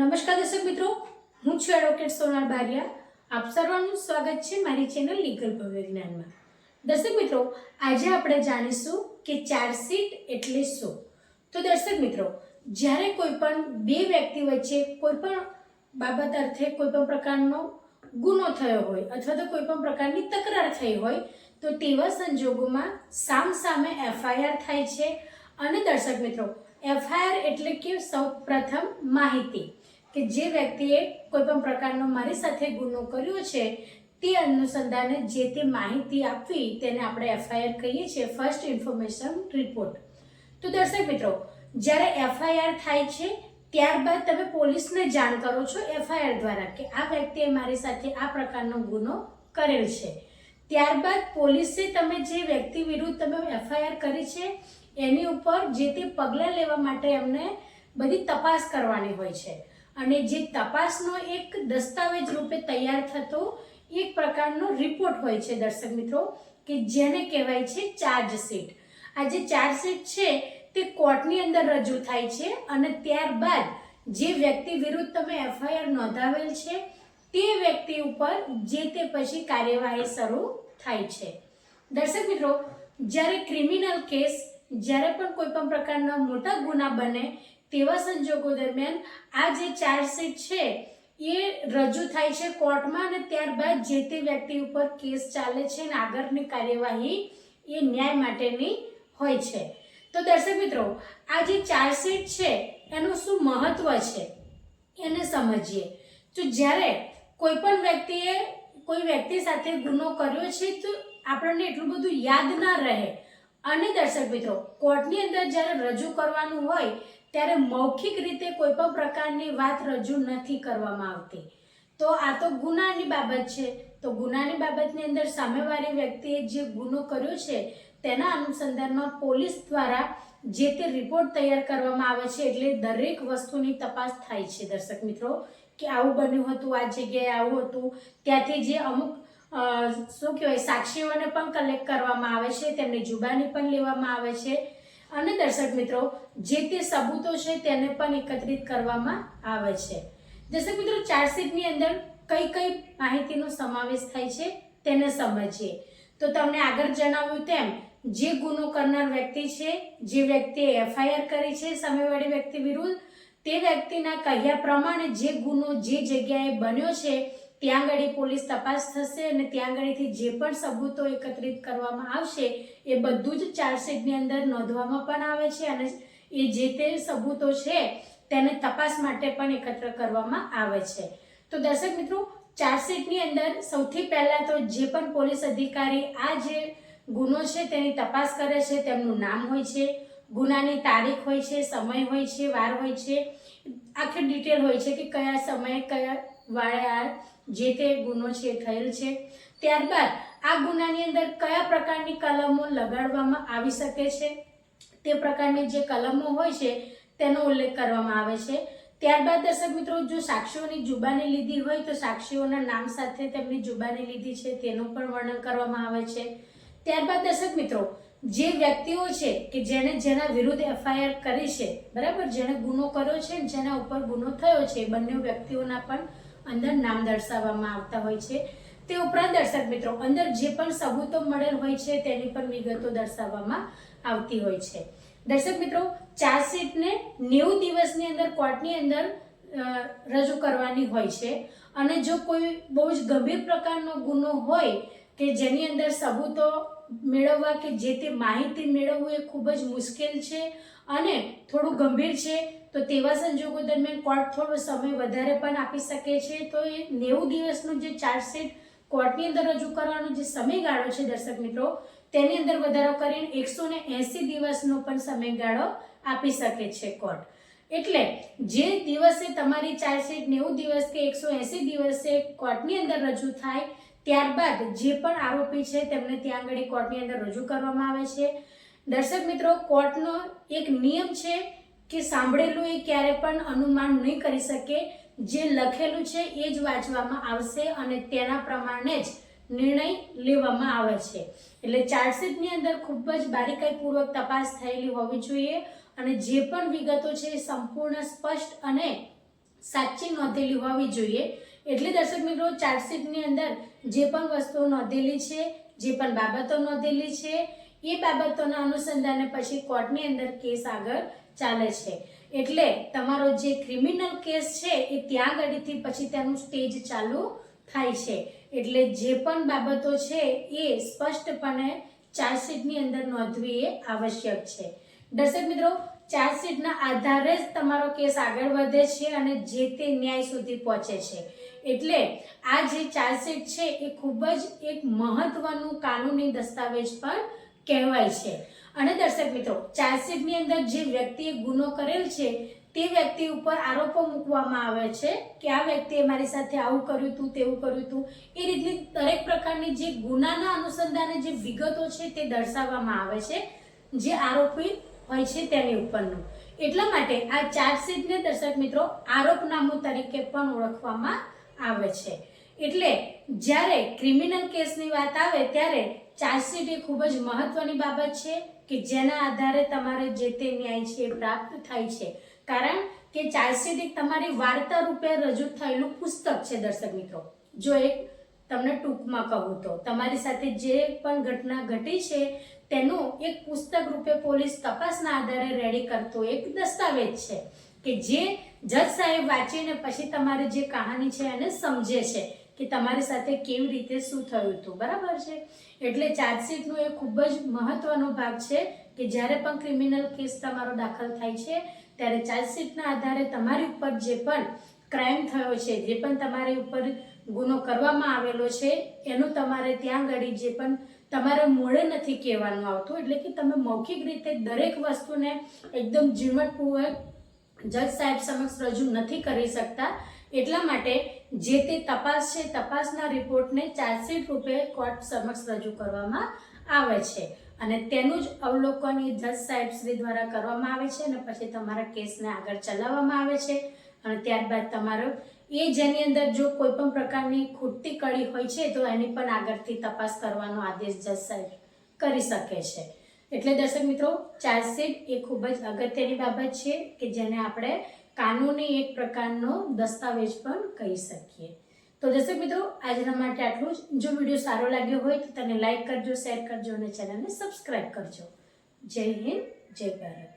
નમસ્કાર દર્શક મિત્રો, હું છું એડવોકેટ સોનાર બારિયા. આપ સર્વનું સ્વાગત છે મારી ચેનલ લીગલ ભવ્ય દર્શક મિત્રો, આજે આપણે જાણીશું કે ચાર્જશીટ એટલે શું. તો દર્શક મિત્રો, જ્યારે કોઈ પણ બે વ્યક્તિ વચ્ચે કોઈ પણ બાબત અર્થે કોઈ પણ પ્રકારનો ગુનો થયો હોય અથવા તો કોઈ પણ પ્રકારની તકરાર થઈ હોય, તો તેવા સંજોગોમાં સામ સામે એફઆઈઆર થાય છે. અને દર્શક મિત્રો એફઆઈઆર એટલે કે સૌ પ્રથમ માહિતી. કે જે વ્યક્તિએ કોઈ પણ પ્રકારનો મારી સાથે ગુનો કર્યો છે, તે અનુસંધાને જે તે માહિતી આપવી તેને આપણે એફઆઈઆર કહીએ છીએ ફર્સ્ટ ઇન્ફોર્મેશન રિપોર્ટ તો દર્શક મિત્રો, જ્યારે એફઆઈઆર થાય છે, ત્યારબાદ તમે પોલીસને જાણ કરો છો એફઆઈઆર દ્વારા કે આ વ્યક્તિએ મારી સાથે આ પ્રકારનો ગુનો કરેલ છે. ત્યારબાદ પોલીસે તમે જે વ્યક્તિ વિરુદ્ધ તમે એફઆઈઆર કરી છે, એની ઉપર જે તે પગલાં લેવા માટે એમને બધી તપાસ કરવાની હોય છે. અને જે તપાસનો એક દસ્તાવેજ રૂપે તૈયાર થતો એક પ્રકારનો રિપોર્ટ હોય છે, દર્શક મિત્રો, કે જેને કહેવાય છે ચાર્જશીટ આ જે ચાર્જશીટ છે, તે કોર્ટની અંદર રજૂ થાય છે અને ત્યારબાદ જે વ્યક્તિ વિરુદ્ધ તમે એફઆઈઆર નોંધાવેલ છે, તે વ્યક્તિ ઉપર જે તે પછી કાર્યવાહી શરૂ થાય છે. દર્શક મિત્રો, જ્યારે ક્રિમિનલ કેસ જ્યારે પણ કોઈ પણ પ્રકારના મોટા ગુના બને તેવા સંજોગો દરમિયાન આ જે ચાર્જશીટ છે, એ રજૂ થાય છે કોર્ટમાં અને ત્યારબાદ જે તે વ્યક્તિ ઉપર કેસ ચાલે છે અને આગળની કાર્યવાહી એ ન્યાય માટેની હોય છે. તો દર્શક મિત્રો, આ જે ચાર્જશીટ છે, એનું શું મહત્વ છે? એને સમજીએ. તો જ્યારે કોઈ પણ વ્યક્તિએ, કોઈ વ્યક્તિ સાથે ગુનો કર્યો છે, તો આપણને એટલું બધું યાદ ના રહે. અને દર્શક મિત્રો, કોર્ટની અંદર જ્યારે રજૂ કરવાનું હોય ત્યારે મૌખિક રીતે કોઈ પણ પ્રકારની વાત રજૂ નથી કરવામાં આવતી. તો આ તો ગુનાની બાબત છે. તો ગુનાની બાબતની અંદર સામેવાળી વ્યક્તિએ જે ગુનો કર્યો છે, તેના અનુસંધાનમાં પોલીસ દ્વારા જે તે રિપોર્ટ તૈયાર કરવામાં આવે છે, એટલે દરેક વસ્તુની તપાસ થાય છે. દર્શક મિત્રો, કે આવું બન્યું હતું, આ જગ્યાએ આવું હતું, ત્યાંથી જે અમુક શું કહેવાય, સાક્ષીઓને પણ કલેક્ટ કરવામાં આવે છે, તેમની જુબાની પણ લેવામાં આવે છે. અને દર્શક મિત્રો, જે તે સબૂતો છે તેને પણ એકત્રિત કરવામાં આવે છે. દર્શક મિત્રો, ચાર્જશીટની અંદર કઈ કઈ માહિતીનો સમાવેશ થાય છે તેને સમજીએ. તો તમને આગળ જણાવ્યું તેમ, જે ગુનો કરનાર વ્યક્તિ છે, જે વ્યક્તિએ એફઆઈઆર કરી છે સામેવાળી વ્યક્તિ વિરુદ્ધ, તે વ્યક્તિના કહ્યા પ્રમાણે જે ગુનો જે જગ્યાએ બન્યો છે ત્યાં આગળ પોલીસ તપાસ થશે અને ત્યાં આગળથી જે પણ સબૂતો એકત્રિત કરવામાં આવશે, એ બધું જ ચાર્જશીટની અંદર નોંધવામાં પણ આવે છે અને એ જે તે સબૂતો છે, તેને તપાસ માટે પણ એકત્ર કરવામાં આવે છે. તો દર્શક મિત્રો, ચાર્જશીટની અંદર સૌથી પહેલાં તો જે પણ પોલીસ અધિકારી આ જે ગુનો છે તેની તપાસ કરે છે, તેમનું નામ હોય છે, ગુનાની તારીખ હોય છે, સમય હોય છે, વાર હોય છે, આખી ડિટેલ હોય છે કે કયા સમયે કયા વાળે આ જે તે ગુનો છે એ થયેલ છે. ત્યારબાદ આ ગુનાની અંદર કયા પ્રકારની કલમો લગાડવામાં આવી શકે છે? તે પ્રકારની જે કલમો હોય છે, તેનો ઉલ્લેખ કરવામાં આવે છે. ત્યારબાદ દર્શક મિત્રો, જો સાક્ષીઓની જુબાની લીધી હોય તો સાક્ષીઓના નામ સાથે તેમની જુબાની લીધી છે, તેનું પણ વર્ણન કરવામાં આવે છે. ત્યારબાદ દર્શક મિત્રો, જે વ્યક્તિઓ છે કે જેણે જેના વિરુદ્ધ એફઆઈઆર કરી છે, બરાબર? જેણે ગુનો કર્યો છે જેના ઉપર ગુનો થયો છે બંને વ્યક્તિઓના પણ અંદર નામ દર્શાવવામાં આવતા હોય છે. તે ઉપરાંત દર્શક મિત્રો, અંદર જે પણ સબૂતો મળેલ હોય છે, તેની પણ વિગતો દર્શાવવામાં આવતી હોય છે. દર્શક મિત્રો ચાર્જશીટને નેવું દિવસની અંદર કોર્ટની અંદર રજૂ કરવાની હોય છે. અને જો કોઈ બહુ જ ગંભીર પ્રકારનો ગુનો હોય કે જેની અંદર સબૂતો મેળવવા કે જે તે માહિતી મેળવવું એ ખૂબ જ મુશ્કેલ છે અને થોડું ગંભીર છે, તો તેવા સંજોગો દરમિયાન કોર્ટ થોડો સમય વધારે પણ આપી શકે છે. તો એ નેવું દિવસનું જે ચાર્જશીટ કોર્ટની અંદર રજૂ કરવાનો જે સમયગાળો છે દર્શક મિત્રો, તેની અંદર વધારો કરીને એકસો ને એંસી દિવસનો પણ સમયગાળો આપી શકે છે કોર્ટ. એટલે જે દિવસે તમારી ચાર્જશીટ નેવું દિવસ કે એકસો એંસી દિવસે કોર્ટની અંદર રજૂ થાય ત્યારબાદ જે પણ આરોપી છે, તેમને ત્યાં આગળ કોર્ટની અંદર રજૂ કરવામાં આવે છે. દર્શક મિત્રો કોર્ટનો એક નિયમ છે કે સાંભળેલું એ ક્યારે પણ અનુમાન નહીં કરી શકે. જે લખેલું છે, એ જ વાંચવામાં આવશે અને તેના પ્રમાણે જ નિર્ણય લેવામાં આવે છે. એટલે ચાર્જશીટની અંદર ખૂબ જ બારીકાઈપૂર્વક તપાસ થયેલી હોવી જોઈએ અને જે પણ વિગતો છે, એ સંપૂર્ણ, સ્પષ્ટ અને સાચી નોંધેલી હોવી જોઈએ. એટલે દર્શક મિત્રો ચાર્જશીટની અંદર જે પણ વસ્તુઓ નોંધેલી છે, જે પણ બાબતો નોંધેલી છે, એ બાબતોના અનુસંધાને પછી કોર્ટની અંદર કેસ આગળ ચાલે છે. એટલે તમારો જે ક્રિમિનલ કેસ છે, એ ત્યાં આગળથી પછી તેનું સ્ટેજ ચાલુ થાય છે. એટલે જે પણ બાબતો છે, એ સ્પષ્ટપણે ચાર્જશીટની અંદર નોંધવી એ આવશ્યક છે. દર્શક મિત્રો, ચાર્જશીટના આધારે જ તમારો કેસ આગળ વધે છે અને જે તે ન્યાય સુધી પહોંચે છે. એટલે આ જે ચાર્જશીટ છે એ ખૂબ જ એક મહત્વનું કાનૂની દસ્તાવેજ પણ કહેવાય છે. અને દર્શક મિત્રો ચાર્જશીટની અંદર જે વ્યક્તિએ ગુનો કરેલ છે, તે વ્યક્તિ ઉપર આરોપો મૂકવામાં આવે છે કે આ વ્યક્તિએ મારી સાથે આવું કર્યું હતું તેવું કર્યું હતું એ રીતની દરેક પ્રકારની જે ગુનાના અનુસંધાને જે વિગતો છે તે દર્શાવવામાં આવે છે, જે આરોપી હોય છે તેની ઉપરનું. એટલા માટે આ ચાર્જશીટને દર્શક મિત્રો, આરોપનામું તરીકે પણ ઓળખવામાં આવે છે. એટલે જ્યારે ક્રિમિનલ કેસની વાત આવે, ત્યારે ચાર્જશીટ એ ખૂબ જ મહત્વની બાબત છે કે જેના આધારે તમારે જે તે ન્યાય છે એ પ્રાપ્ત થાય છે. કારણ કે ચાર્જશીટ એક તમારી વાર્તા રૂપે રજૂ થયેલું પુસ્તક છે, દર્શક મિત્રો. જો એક તમને ટૂંકમાં કહું તો, તમારી સાથે જે પણ ઘટના ઘટી છે, તેનું એક પુસ્તક રૂપે પોલીસ તપાસના આધારે રેડી કરતો એક દસ્તાવેજ છે કે જે જજ સાહેબ વાંચીને પછી તમારી જે કહાની છે એને સમજે છે કે તમારી સાથે કેવી રીતે શું થયું હતું. બરાબર છે? એટલે ચાર્જશીટનો એ ખૂબ જ મહત્વનો ભાગ છે કે જ્યારે પણ ક્રિમિનલ કેસ તમારો દાખલ થાય છે, ત્યારે ચાર્જશીટના આધારે તમારી ઉપર જે પણ ક્રાઇમ થયો છે, જે પણ તમારી ઉપર ગુનો કરવામાં આવેલો છે, એનું તમારે ત્યાં આગળ જે પણ તમારે મોડે નથી કહેવાનું આવતું. એટલે કે તમે મૌખિક રીતે દરેક વસ્તુને એકદમ ઝીણવટપૂર્વક જજ સાહેબ સમક્ષ રજૂ નથી કરી શકતા. એટલા માટે જે તે તપાસ છે, તપાસના રિપોર્ટને ચાર્જશીટ રૂપે કોર્ટ સમક્ષ રજૂ કરવામાં આવે છે. અને તેનું જ અવલોકન એ જજ સાહેબ શ્રી દ્વારા કરવામાં આવે છે અને પછી તમારા કેસને આગળ ચલાવવામાં આવે છે. અને ત્યારબાદ તમારો એ જેની અંદર જો કોઈ પણ પ્રકારની ખૂટતી કડી હોય છે, તો એની પણ આગળથી તપાસ કરવાનો આદેશ જજ સાહેબ કરી શકે છે. એટલે દર્શક મિત્રો ચાર્જશીટ એ ખૂબ જ અગત્યની બાબત છે કે જેને આપણે કાનૂની એક પ્રકારનો દસ્તાવેજ પણ કહી શકીએ. તો દર્શક મિત્રો, આજના માટે આટલું જ. જો વીડિયો સારો લાગ્યો હોય તો તેને લાઈક કરજો, શેર કરજો અને ચેનલને સબસ્ક્રાઈબ કરજો. જય હિન્દ, જય ભારત.